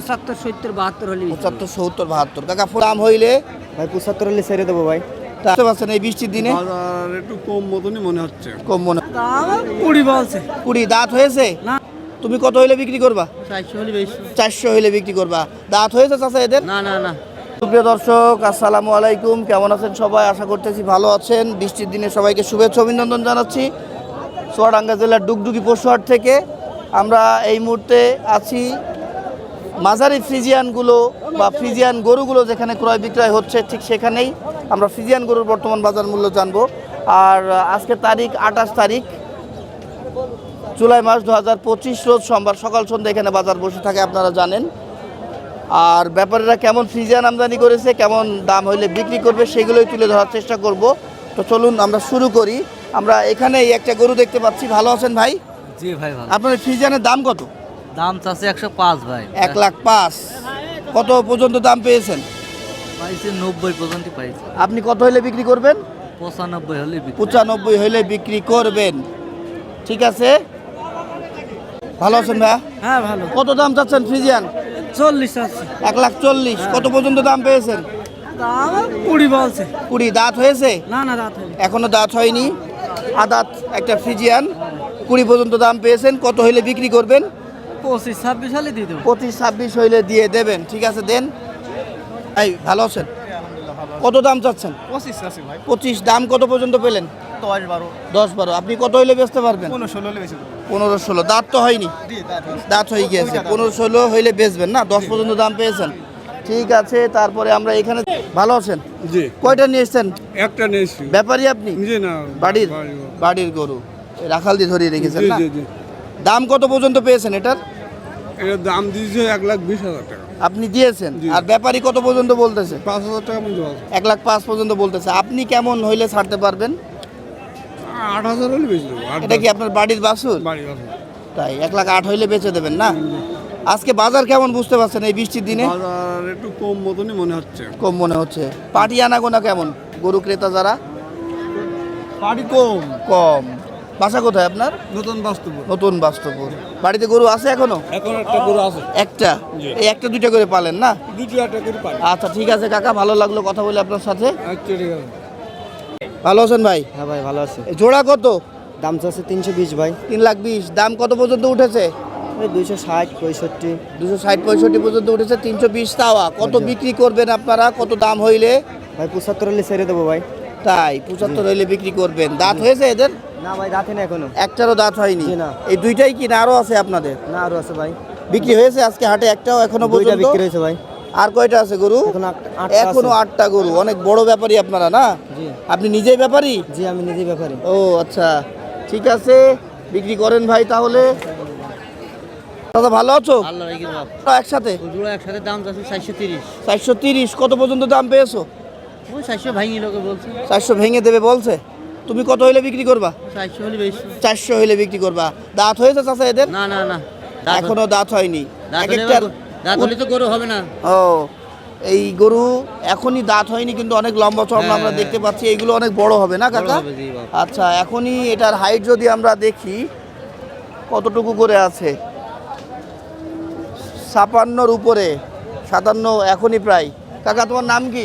পঁচাত্তর সত্তর বাহাত্তর হলে পঁচাত্তর সত্তর বাহাত্তর। কাকা দাম হইলে ভাই পঁচাত্তর হলে ছেড়ে দেবো ভাই। বুঝতে পারছেন এই বৃষ্টির দিনে? একটু কম মতনই মনে হচ্ছে। কম মনে কুড়ি বলছে। কুড়ি দাঁত হয়েছে? না। তুমি কত হইলে বিক্রি করবা? চারশো হইলে বিক্রি করবা। দাঁত হয়েছে চাচা এদের? না না না। সুপ্রিয় দর্শক আসসালামু আলাইকুম। কেমন আছেন সবাই? আশা করতেছি ভালো আছেন। বৃষ্টির দিনে সবাইকে শুভেচ্ছা অভিনন্দন জানাচ্ছি। চুয়াডাঙ্গা জেলার ডুগডুগি পশুহাট থেকে আমরা এই মুহূর্তে আছি। মাঝারি ফ্রিজিয়ানগুলো বা ফ্রিজিয়ান গরুগুলো যেখানে ক্রয় বিক্রয় হচ্ছে ঠিক সেখানেই আমরা ফ্রিজিয়ান গরুর বর্তমান বাজার মূল্য জানব। আর আজকে তারিখ আঠাশ তারিখ জুলাই মাস দু হাজার পঁচিশ রোজ সোমবার সকাল সন্ধ্যা এখানে বাজার বসে থাকে আপনারা জানেন। আর ব্যাপারীরা কেমন ফ্রিজিয়ান আমদানি করেছে কেমন দাম হইলে বিক্রি করবে সেগুলোই তুলে ধরার চেষ্টা করব। তো চলুন আমরা শুরু করি। আমরা এখানে একটা গরু দেখতে পাচ্ছি ভালো আছেন ভাই? জি ভাই আপনার ফ্রিজিয়ানের দাম কত? দাম চাচ্ছে একশো পাঁচ ভাই। এক লাখ পাঁচ। কত পর্যন্ত দাম পেয়েছেন? পাইছে নব্বই পর্যন্ত পাইছে। আপনি কত হইলে বিক্রি করবেন? পঁচানব্বই হলে পঁচানব্বই হইলে বিক্রি করবেন। ঠিক আছে? ভালো আছেন ভাইয়া? হ্যাঁ ভালো। কত দাম চাচ্ছেন ফ্রিজিয়ান? চল্লিশ আছে। এক লাখ চল্লিশ। কত পর্যন্ত দাম পেয়েছেন? দাম কুড়ি বলছে। কুড়ি। দাঁত হয়েছে? না হলে এখনও দাঁত হয়নি। আদাত একটা ফ্রিজিয়ান। কুড়ি পর্যন্ত দাম পেয়েছেন। কত হইলে বিক্রি করবেন? পঁচিশ ছাব্বিশ হলে দিয়ে দেবো পঁচিশ ছাব্বিশ হইলে দিয়ে দেবেন। ঠিক আছে দেন। এই ভালো আছেন? কত দাম চাচ্ছেন? পঁচিশ আছে ভাই। পঁচিশ দাম কত পর্যন্ত পেলেন? দশ বারো। দশ বারো। আপনি কত হইলে বেচতে পারবেন? পনেরো ষোলো হলে পনেরো ষোলো। দাঁত তো হয়নি? দাঁত হয়ে গিয়েছে। পনেরো ষোলো হইলে বেচবেন না? দশ পর্যন্ত দাম পেয়েছেন। ঠিক আছে তারপরে আমরা এখানে ভালো আছেন? জি। কয়টা নিয়ে এসছেন? একটা নিয়েছি ব্যাপারী আপনি? জি না বাড়ির? বাড়ির গরু। রাখাল দিয়ে ধরিয়ে রেখেছেন না? জি জি। দাম কত পর্যন্ত পেয়েছেন এটার? এর দাম দিয়েছে এক লাখ বিশ হাজার টাকা। আপনি দিয়েছেন? আর ব্যাপারী কত পর্যন্ত বলতেছে? পাঁচ হাজার টাকা আছে এক লাখ পাঁচ পর্যন্ত বলতেছে। আপনি কেমন হইলে ছাড়তে পারবেন? আট হাজার হলে বেশি এটা কি আপনার বাড়ির বাসুর তাই এক লাখ আট হইলে বেচে দেবেন না? আজকে বাজার কেমন বুঝতে পারছেন এই বৃষ্টির দিনে? বাজার একটু কম মতনই মনে হচ্ছে। কম মনে হচ্ছে। পাটি আনাগোনা কেমন? গরু ক্রেতা যারা? বাড়ি কম। কম। বাসা কোথায় আপনার? নতুন বাস্তব নতুন বাস্তবপুর বাড়িতে গরু আছে এখনও? এখন একটা গরু আছে। একটা? এই একটা দুইটা করে পালেন না? দুটো একটা করে পাই আচ্ছা ঠিক আছে কাকা ভালো লাগল কথা বলে আপনার সাথে। আচ্ছা ঠিক আছে। ভালো আছেন ভাই? হ্যাঁ ভাই ভালো আছে। জোড়া কত? দাম চাচ্ছে তিনশো বিশ ভাই। তিন লাখ বিশ। দাম কত পর্যন্ত উঠেছে? ওই দুইশো ষাট পঁয়ষট্টি। দুশো ষাট পঁয়ষট্টি পর্যন্ত উঠেছে তিনশো বিশ তাওয়া। কত বিক্রি করবেন আপনারা? কত দাম হইলে? ভাই পঁচাত্তর হলে ছেড়ে দেবো ভাই। তাই পঁচাত্তর হইলে বিক্রি করবেন। দাঁত হয়েছে এদের? না ভাই রাতে না এখনও। একটারও দাঁত হয়নি? না। এই দুইটাই কি না আরও আছে আপনাদের? না আরও আছে ভাই। বিক্রি হয়েছে আজকে হাটে? একটাও এখনও পর্যন্ত? বিক্রি হয়েছে ভাই। আর কয়টা আছে গরু? এখন আট- আটটা গরু। অনেক বড় ব্যাপারী আপনারা না? আপনি নিজেই ব্যাপারী? জি আমি নিজেই ব্যাপারে। ও আচ্ছা। ঠিক আছে। বিক্রি করেন ভাই তাহলে। দাদা ভালো আছো? একসাথে? একসাথে দাম চারশো তিরিশ। চারশো তিরিশ। কত পর্যন্ত দাম পেয়েছ? ওই চারশো ভাঙি লোকে বলছে। চারশো ভেঙে দেবে বলছে? তুমি কত হইলে বিক্রি করবা? চারশো হইলে বিক্রি করবা। দাঁত হয়েছে চাচা এদের? না না না। এখনও দাঁত হয়নি। দাঁত হলে তো গরু হবে না। ও এই গরু এখনই দাঁত হয়নি কিন্তু অনেক লম্বা চড়া হ্যাঁ, আমরা হ্যাঁ। দেখতে পাচ্ছি। এইগুলো অনেক বড় হবে না কাকা। আচ্ছা এখনই এটার হাইট যদি আমরা দেখি কতটুকু করে আছে? ছাপান্নর উপরে সাতান্ন এখনই প্রায়। কাকা তোমার নাম কি?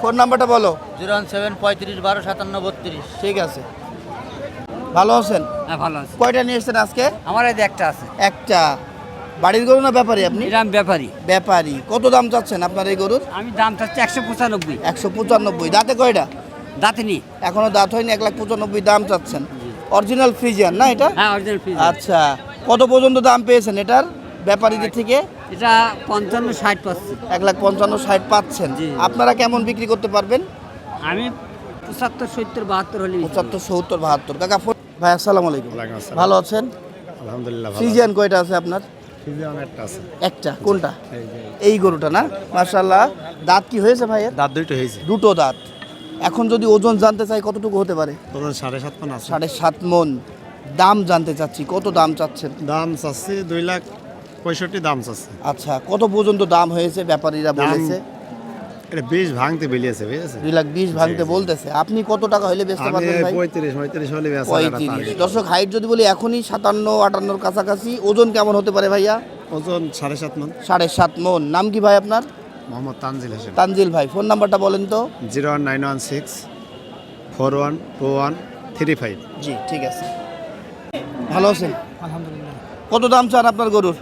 ফোন। নাম্বারটা বলো। জিরো ওয়ান সেভেন পঁয়ত্রিশ বারো সাতান্ন বত্রিশ। ঠিক আছে। ভালো আছেন? হ্যাঁ ভালো আছে। কয়টা নিয়ে এসছেন আজকে? আমার এই যে একটা আছে। একটা। বাড়ির গরু না ব্যাপারী আপনি? এটা আমি ব্যাপারী। ব্যাপারী। কত দাম চাচ্ছেন আপনার এই গরুর? আমি দাম চাচ্ছি একশো পঁচানব্বই। একশো পঁচানব্বই। দাঁতে কয়টা? দাঁতিনি এখনও দাঁত হয়নি এক লাখ পঁচানব্বই দাম চাচ্ছেন। অরিজিনাল ফ্রিজিয়ান না এটা? হ্যাঁ অরিজিনাল ফিজ আচ্ছা। কত পর্যন্ত দাম পেয়েছেন এটার? ব্যাপারীদের থেকে? এটা পঞ্চান্ন ষাট পাচ্ছি। এক লাখ পঞ্চান্ন ষাট পাচ্ছেন। আপনারা কেমন বিক্রি করতে পারবেন? আমি পঁচাত্তর সত্তর বাহাত্তর হলে পঁচাত্তর সত্তর বাহাত্তর। কাকা ফোন ভাই আসসালামু আলাইকুম। ভালো আছেন? আলহামদুলিল্লাহ ফ্রিজিয়ান কয়টা আছে আপনার? একটা কোনটা? এই গরুটা না? মার্শাল্লাহ দাঁত কি হয়েছে ভাইয়ের? দাঁত দুইটা হয়েছে। দুটো দাঁত। এখন যদি ওজন জানতে চাই কতটুকু হতে পারে? তখন সাড়ে সাত আছে। সাড়ে সাত মন। দাম জানতে চাচ্ছি কত দাম চাচ্ছেন? দাম চাচ্ছে দুই লাখ পঁয়ষট্টি দাম চাচ্ছে। আচ্ছা কত পর্যন্ত দাম হয়েছে? ব্যাপারীরা বলেছে। এটা বেশ ভাঙতে বেরিয়েছে বুঝেছে দুই লাখ বিশ ভাঙতে বলতেছে। আপনি কত টাকা হলে বেচতে পারবেন ভাই? পঁয়ত্রিশ পঁয়ত্রিশ হলে বেচা পঁয়ত্রিশ। দর্শক হাইট যদি বলি এখনই সাতান্ন আটান্নর কাছাকাছি। ওজন কেমন হতে পারে ভাইয়া? ওজন সাড়ে সাত মন। সাড়ে সাত মন। নাম কি ভাই আপনার? মোহাম্মদ তানজিল হোসেন। তানজিল ভাই ফোন নাম্বারটা বলেন তো। Zero one nine one six four one two one three five. জি ঠিক আছে। ভালো আছেন? আলহামদুলিল্লাহ। কত দাম চান আপনার গরুর?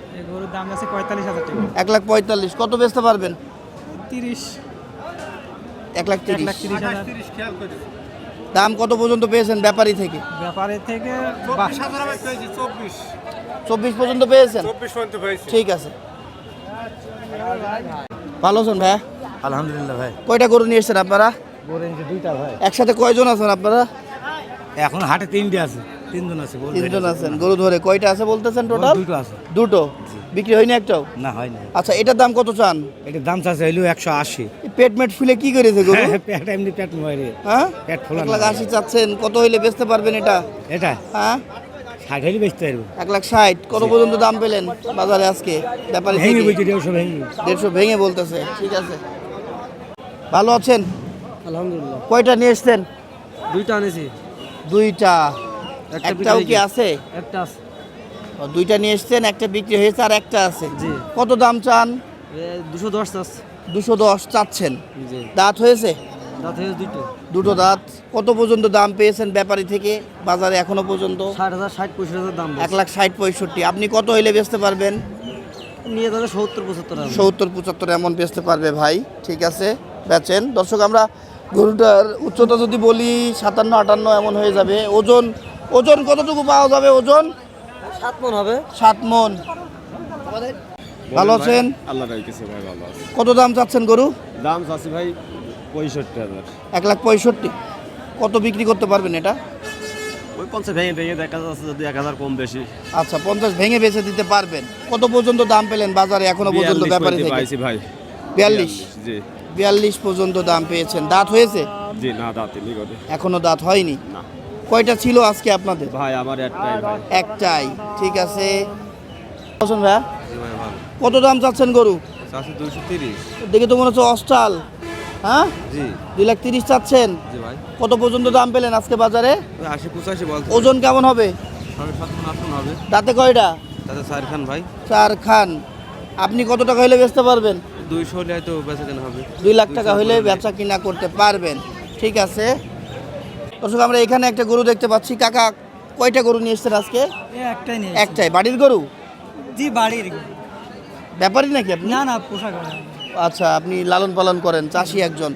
দাম আছে পঁয়তাল্লিশ হাজার টাকা। এক লাখ পঁয়তাল্লিশ কত বেচতে পারবেন? তিরিশ। এক লাখ তিরিশ লাখ তিরিশ। হাজার। দাম কত পর্যন্ত পেয়েছেন ব্যাপারী থেকে? ব্যাপারের থেকে চব্বিশ পর্যন্ত পেয়েছেন? ঠিক আছে। ভালো আছেন ভাইয়া? আলহামদুলিল্লাহ ভাই। কয়টা গরু নিয়ে এসছেন আপনারা? দুইটা ভাই। একসাথে কয়জন আছেন আপনারা? এখন হাটে তিনটে আছে তিনজন আছে গরু তিনজন আছেন গরু ধরে। কয়টা আছে বলতেছেন টোটাল দুটো আছে। দুটো। বিক্রি হয়নি একটাও? না হয়নি। আচ্ছা এটার দাম কত চান? এটার দাম চাচ্ছে হইল একশো আশি। পেট মেট ফুলে কি করেছে গরু? পেট এমনি পেট মরে। হ্যাঁ? পেট ফোলানো এক লাখ আশি চাচ্ছেন কত হইলে বেচতে পারবেন এটা? এটা? হ্যাঁ? ষাট হইলে বেচতে পারব। এক লাখ ষাট কত পর্যন্ত দাম পেলেন বাজারে আজকে? ব্যাপারে ভেঙে বলছি দেড়শো ভেঙে। দেড়শো ভেঙে বলতেছে ঠিক আছে। ভালো আছেন? আলহামদুলিল্লাহ। কয়টা নিয়ে এসছেন? দুইটা আনেছি। দুইটা। একটাও কি আছে? একটা আছে। দুইটা নিয়ে এসছেন একটা বিক্রি হয়েছে আর একটা আছে। কত দাম চান? দুশো দশ দুশো দশ চাচ্ছেন। দাঁত হয়েছে? দাঁত হয়েছে দুটো দুটো দাঁত। কত পর্যন্ত দাম পেয়েছেন ব্যাপারী থেকে? বাজারে এখনও পর্যন্ত? ষাট হাজার ষাট পঁয়ষট্টি হাজার দাম এক লাখ ষাট পঁয়ষট্টি। আপনি কত হইলে বেচতে পারবেন? নিয়ে যাবে সত্তর পঁচাত্তর সত্তর পঁচাত্তর এমন বেচতে পারবে ভাই। ঠিক আছে বেচেন। দর্শক আমরা গরুটার উচ্চতা যদি বলি সাতান্ন আটান্ন এমন হয়ে যাবে। ওজন ওজন কতটুকু পাওয়া যাবে ওজন? সাত মন হবে। সাত মন। ভালো আছেন? আল্লাহ রাখছে ভাই ভালো আছে। কত দাম চাচ্ছেন গরু? দাম চাচ্ছি ভাই পঁয়ষট্টি হাজার। এক লাখ পঁয়ষট্টি। কত বিক্রি করতে পারবেন এটা? ওই পঞ্চাশ ভেঙে ভেঙে দেখা যাচ্ছে যদি এক হাজার কম বেশি। আচ্ছা পঞ্চাশ ভেঙে বেচে দিতে পারবেন। কত পর্যন্ত দাম পেলেন বাজারে? এখনও পর্যন্ত বিয়াল্লিশ ব্যাপারী পঁয়ত্রিশ থেকে। পাইছি ভাই। বিয়াল্লিশ? জি। বিয়াল্লিশ পর্যন্ত দাম পেয়েছেন। দাঁত হয়েছে? জি না দাঁতে এখনও দাঁত হয়নি? না। কয়টা ছিল আজকে আপনাদের? ভাই আমার একটাই ভাই। একটাই ঠিক আছে। বসুন ভাই কত দাম চাচ্ছেন গরু? চাচ্ছি দুশো তিরিশ। দেখে তো মনে হচ্ছে অস্টাল। হ্যাঁ? জি। দুই লাখ তিরিশ চাচ্ছেন? জি ভাই। কত পর্যন্ত দাম পেলেন আজকে বাজারে? ওই আশি পঁচাশি বলতে ওজন কেমন হবে? হবে। দাঁতে কয়টা? তাতে চার খান ভাই। চার খান। আপনি কত টাকা হইলে বেচতে পারবেন? দুইশো হলে হয়তো বেচা কেনা হবে। দুই লাখ টাকা হইলে। বেচা কিনা করতে পারবেন। ঠিক আছে। দর্শক আমরা এখানে একটা গরু দেখতে পাচ্ছি। কাকা কয়টা গরু নিয়ে এসছেন আজকে? একটাই নেই একটাই। বাড়ির গরু? জি বাড়ির। ব্যাপারই নাকি আপনি? না না পোশাক আচ্ছা আপনি লালন পালন করেন চাষি একজন।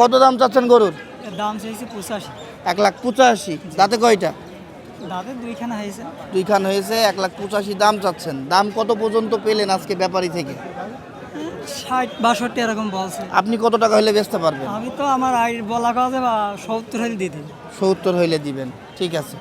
কত দাম চাচ্ছেন গরুর? দাম চাইছে পঁচাশি। এক লাখ পঁচাশি। দাঁতে কয়টা? দাঁতে দুইখানা হয়েছে। দুইখান হয়েছে এক লাখ পঁচাশি দাম চাচ্ছেন। দাম কত পর্যন্ত পেলেন আজকে ব্যাপারী থেকে? ষাট বাষট্টি এরকম বলছে। আপনি কত টাকা হইলে বেচতে পারবেন? আমি তো আমার আই বলা কাজে বা সত্তর হলে দিয়ে দিই। সত্তর হইলে দিবেন। ঠিক আছে।